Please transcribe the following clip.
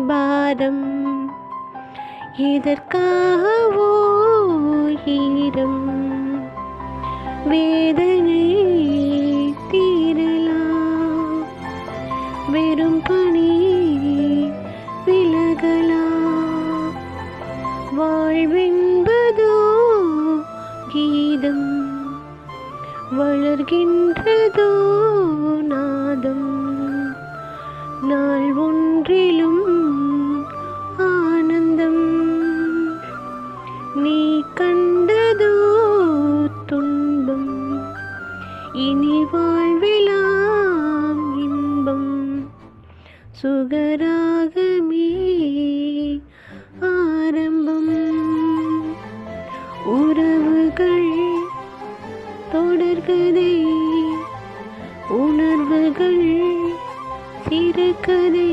பாரம். எதற்காகவோ ஈரம் வேதனை தீரலாம். வெறும் பணி விலகலாம். வாழ்வென்பதோ கீதம். வளர்கின்றதோ நான் നീ കണ്ടതോ തുണ്ടും ഇനി വാഴ്വിലാം ഇമ്പം സുഖരാഗമേ ആരംഭം ഉറവുകൾ തുടർകതേ ഉണർവുകൾ சிறுகதை